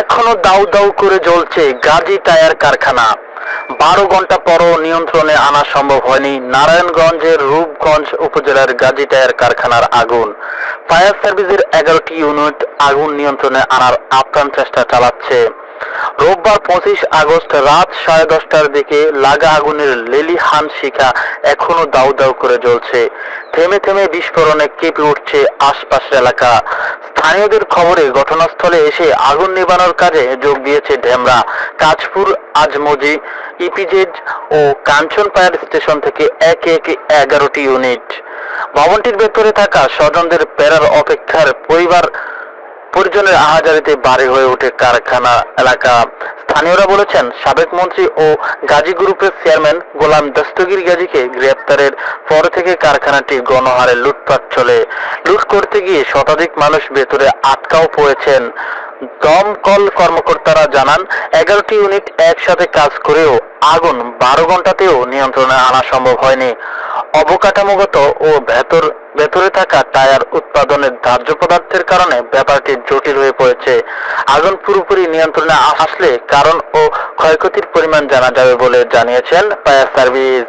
এখনও দাউ দাউ করে জ্বলছে গাজী টায়ার কারখানা। বারো ঘণ্টা পরও নিয়ন্ত্রণে আনা সম্ভব হয়নি নারায়ণগঞ্জের রূপগঞ্জ উপজেলার গাজী টায়ার কারখানার আগুন। ফায়ার সার্ভিসের এগারোটি ইউনিট আগুন নিয়ন্ত্রণে আনার আপ্রাণ চেষ্টা চালাচ্ছে। রোববার পঁচিশ আগস্ট রাত সাড়ে দশটার দিকে লাগা আগুনের লেলিহান শিখা এখনও দাউ দাউ করে জ্বলছে। থেমে থেমে বিস্ফোরণে কেঁপে উঠছে আশপাশের এলাকা। স্থানীয়দের খবরে ঘটনাস্থলে এসে আগুন নিবানোর কাজে যোগ দিয়েছে ঢেমরা। কাজপুর আজমজি, ইপিজেড ও কাঞ্চন ফায়ার স্টেশন থেকে একে একে এগারোটি ইউনিট। ভবনটির ভেতরে থাকা স্বজনদের পেরার অপেক্ষার পরিবার পরিজনের আহাজারিতে বাড়ি হয়ে ওঠে কারখানা এলাকা। স্থানীয়রা বলেছেন, সাবেক মন্ত্রী ও গাজী গ্রুপের চেয়ারম্যান গোলাম দস্তগির গাজীকে গ্রেপ্তারের পর থেকে কারখানাটি গণহারে লুটপাট চলে। লুট করতে গিয়ে শতাধিক মানুষ ভেতরে আটকাও পড়েছেন। দমকল কর্মকর্তারা জানান, এগারোটি ইউনিট একসাথে কাজ করেও আগুন বারো ঘন্টাতেও নিয়ন্ত্রণে আনা সম্ভব হয়নি। অবকাঠামোগত ও ভেতর ভেতরে থাকা টায়ার উৎপাদনের ধার্য পদার্থের কারণে ব্যাপারটি জটিল হয়ে পড়েছে। আগুন পুরোপুরি নিয়ন্ত্রণে আসলে কারণ ও ক্ষয়ক্ষতির পরিমাণ জানা যাবে বলে জানিয়েছেন ফায়ার সার্ভিস।